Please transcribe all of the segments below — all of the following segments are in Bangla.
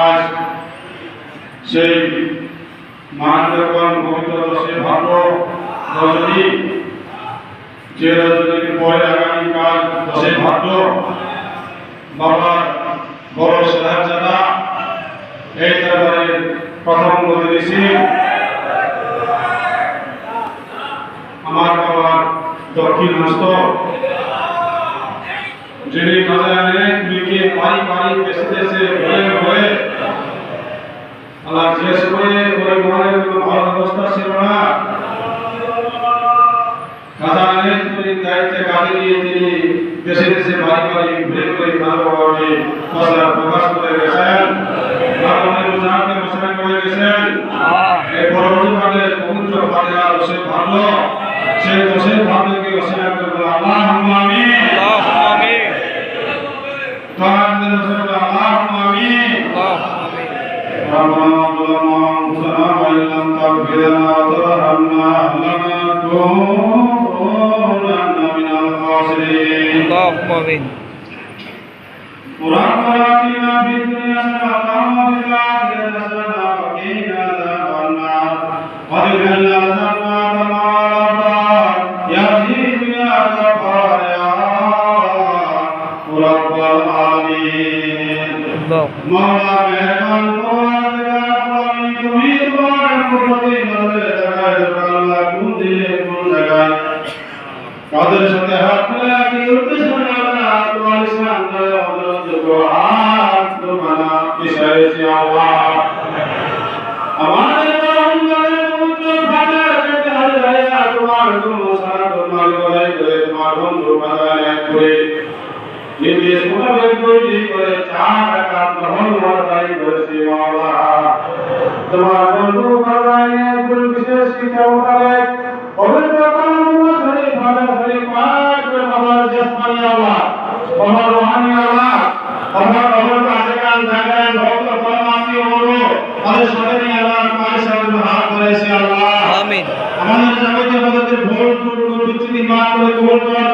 আজ সেই মানবগণ পবিত্র দশে ভাগ্য রজনী, যে রজনীর পরে আগামীকাল দশে ভাগ্য, বাবার বড় সাহেবজাদা এই দরবারের প্রথম প্রতিনিধি আমার বাবার দক্ষিণ হস্ত যিনি খাজানে দুইকে পারি পারি দেশে হয়ে ঘুরে আল্লাহ শেষ করে পরিবহনের কোনো ভালো অবস্থা ছিল না? খাজানে তিনি দায়িত্বে কাজে দিয়ে তিনি দেশে দেশে বাড়ি বাড়ি করে ভালোভাবে মশলা اللهم آمين ربنا آتنا في الدنيا حسنة وفي الآخرة حسنة وقنا عذاب النار وادخلنا جنات মাওলা মেহরবান তোমার দেওয়া পানি তুমি তোমার প্রতি নজরে দেখায় আল্লাহ, কোন দিলে কোন জায়গায়। কাদের সাথে হাত মিলা কি উদ্দেশ্য না তোমার ইসলাম দ্বারা হযরত কো হাত তোমারা ইশারে সে আল্লাহ? আমার বান্দার পুত্র ভাটা যেতে হাজার তোমার তোমার তোমার গলায় করে তোমার বন্ধু বানায় করে নিজের মোতাবেক তৈরি করে চার টাকা গ্রহণ করাই করেছি মাওলা তোমার বন্ধু ফরমানে কোন বিশেষ কিতাব মোতাবেক পবিত্র কালাম শরীফ মাদা শরীফ পাক করে আমার জাসমানি আল্লাহ আমার রূহানি আল্লাহ আমার আমার কাছে কান জাগায় ভক্ত ফরমাতি ওমরো আমাদের সাথে আল্লাহ আমাদের করে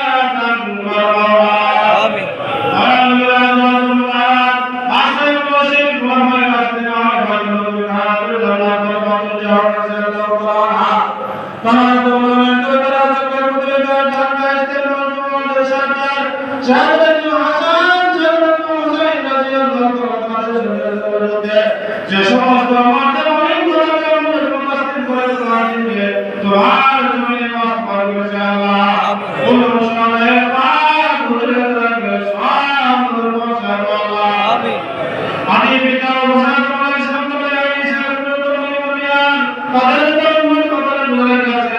যে সমস্ত আমাদের অনেক তোমার জমিনে বাস